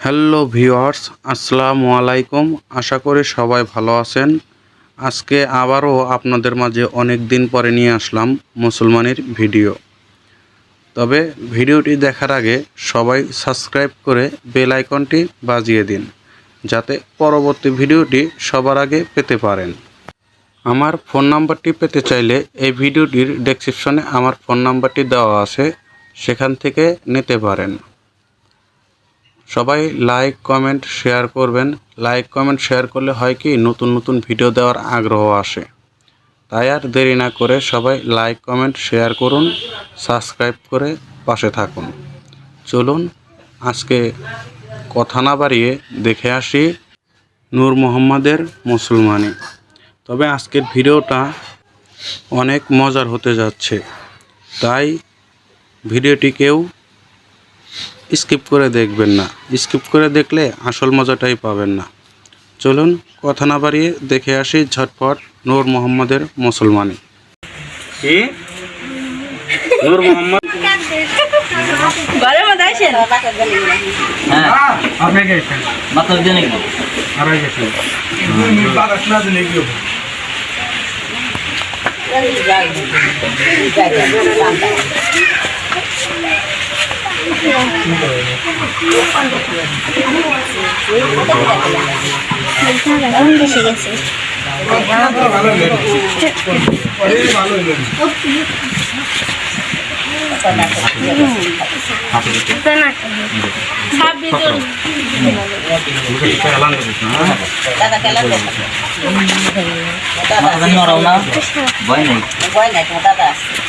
Hello viewers, আসসালামু আলাইকুম। আশা করি সবাই ভালো আছেন। আজকে আবারও আপনাদের মাঝে অনেক দিন পরে নিয়ে আসলাম মুসলমানের ভিডিও। তবে ভিডিওটি দেখার আগে সবাই সাবস্ক্রাইব করে বেল আইকনটি বাজিয়ে দিন, যাতে পরবর্তী ভিডিওটি সবার আগে পেতে পারেন। আমার ফোন নাম্বারটি পেতে চাইলে এই ভিডিওটির ডেসক্রিপশনে আমার ফোন নাম্বারটি দেওয়া আছে, সেখান থেকে নিতে পারেন। সবাই লাইক কমেন্ট শেয়ার করবেন। লাইক কমেন্ট শেয়ার করলে হয় কি, নতুন নতুন ভিডিও দেওয়ার আগ্রহ আসে। তাই আর দেরি না করে সবাই লাইক কমেন্ট শেয়ার করুন সাবস্ক্রাইব করে পাশে থাকুন। চলুন, আজকে কথা না বাড়িয়ে দেখে আসি নূর মোহাম্মদের মুসলমানি। তবে আজকের ভিডিওটা অনেক মজার হতে যাচ্ছে। তাই ভিডিওটি কেউ স্কিপ করে দেখবেন না। স্কিপ করে দেখলে আসল মজাটাই পাবেন না। চলুন কথা না বাড়িয়ে দেখে আসি ঝটপট নূর মোহাম্মদের মুসলমানি। ঘরের মধ্যে গেছেন গেছে ছাব্বিশ জন মাথা জানি নরাও না ভয় নেই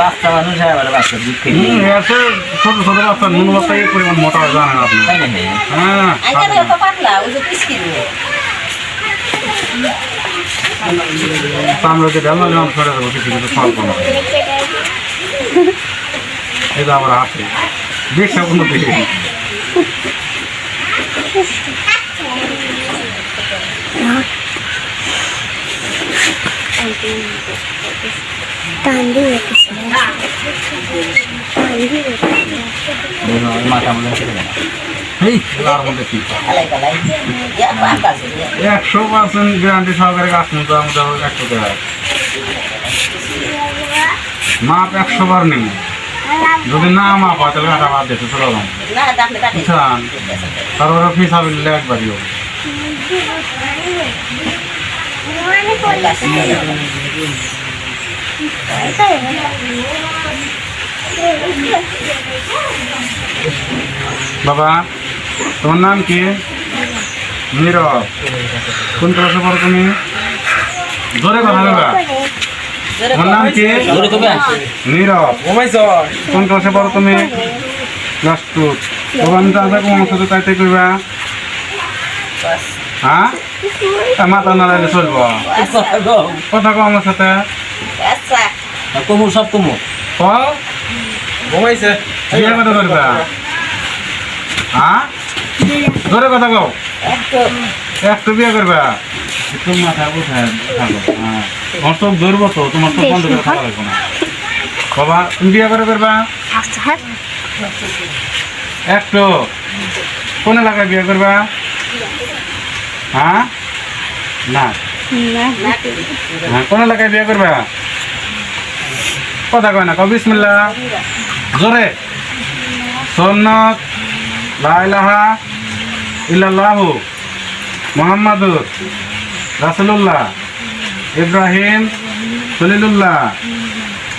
বাচ্চা মানুষ ছোট ছোট বাচ্চা নুন বাচ্চা এই পরিমাণ মোটা জানেন আপনি হ্যাঁ আইটা তো পাতলা ওই যে পিসকি দিও আমরা যে ডাল যেমন ছড়ে দেবো কিছু কিছু ফল কোনো এই আমার হাতে দেখছে কোনো দেখে একশো পার্সেন্ট গ্যারান্টি সহকারে গাছ নিতে আমাদের একশো টাকা মাপ একশো বার নেই যদি না মাপ হয় তাহলে কাটা বাদ দিতে চলো না দামে কাটে বুঝছেন তারপরে ফিস হবে নিলে একবারই হবে বাবা তোমার নাম কি? নীরব। কোন ক্লাসে পড়ো তুমি? জোরে কথা বলবা। তোমার নাম কি? নীরব। কোন ক্লাসে পড়ো তুমি? ক্লাস টু তোমার যা কোন সাথে তাইতে কইবা হ্যাঁ? তা মাথা নাড়াইলে চলবো। কথা কো আমার সাথে। আচ্ছা কমু সব কমু ক ঘুমাইছে বিয়ে কথা করবা? হ্যাঁ? জোরে কথা কও। একটু একটু বিয়ে করবা। একটু মাথা উঠায় থাকো হ্যাঁ। তোমার চোখ ধরবো তো তোমার চোখ বন্ধ করে থাকা লাগবে না। বাবা তুমি বিয়ে করে করবা? একটু। কোন এলাকায় বিয়ে করবা? হ্যাঁ? না। হ্যাঁ কোন এলাকায় বিয়ে করবা? কথা কয় না কব বিসমিল্লা জোরে। সন্নত লাইলাহা ইল্লাল্লাহু মোহাম্মদুর রাসুলুল্লাহ। ইব্রাহিম সলিলুল্লাহ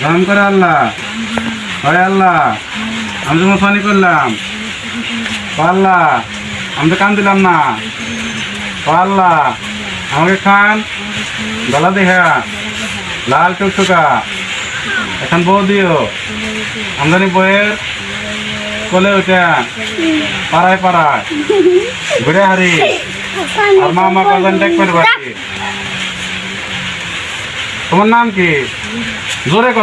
রহম করে আল্লাহ হয় আল্লাহ, আমি তো মুসমানি করলাম। আল্লাহ, আমি তো কান দিলাম না। আল্লাহ, আমাকে খান, গলা দেখা লাল টুকটুকা এখন বউ দিও। আমদানি বইয়ের কোলে ওইটা পাড়ায় পাড়ায়, ঘুরে হারি। আর মা বাড়ি তোমার নাম কি? জোরে গো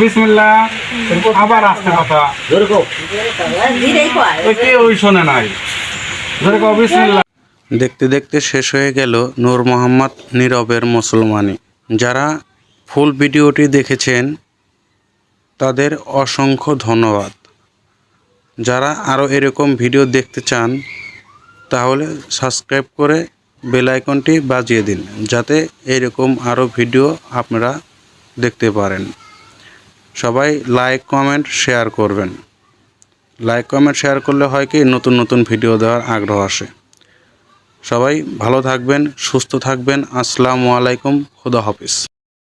বিসমিল্লা আবার আসতে কথা। জোরে কও। কে ওই শোনে নাই। জোরে কও বিসমিল্লা দেখতে দেখতে শেষ হয়ে গেল নূর মোহাম্মদ নীরবের মুসলমানি। যারা ফুল ভিডিওটি দেখেছেন তাদের অসংখ্য ধন্যবাদ। যারা আরও এরকম ভিডিও দেখতে চান তাহলে সাবস্ক্রাইব করে বেল আইকনটি বাজিয়ে দিন, যাতে এরকম আরও ভিডিও আপনারা দেখতে পারেন। সবাই লাইক, কমেন্ট, শেয়ার করবেন। লাইক, কমেন্ট, শেয়ার করলে হয় কি, নতুন নতুন ভিডিও দেওয়ার আগ্রহ আসে। সবাই ভালো থাকবেন, সুস্থ থাকবেন। আসসালামু আলাইকুম, খুদা হাফিজ।